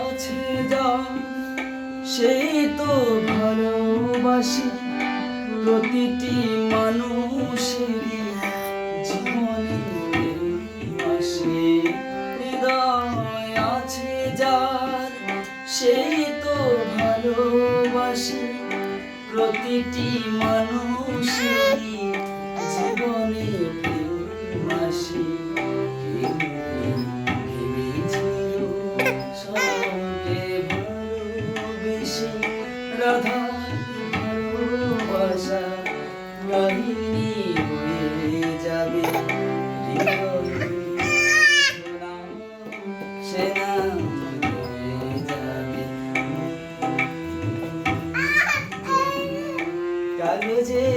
আছে যার। সেই তো ভালোবাসি প্রতিটি মানুষের জীবনে আসে। হৃদয় আছে যার। সেই তো ভালোবাসি প্রতিটি মানুষের জীবনে আসে। রাধা ভালোবাসা কাহিনী যাবে। কাগজে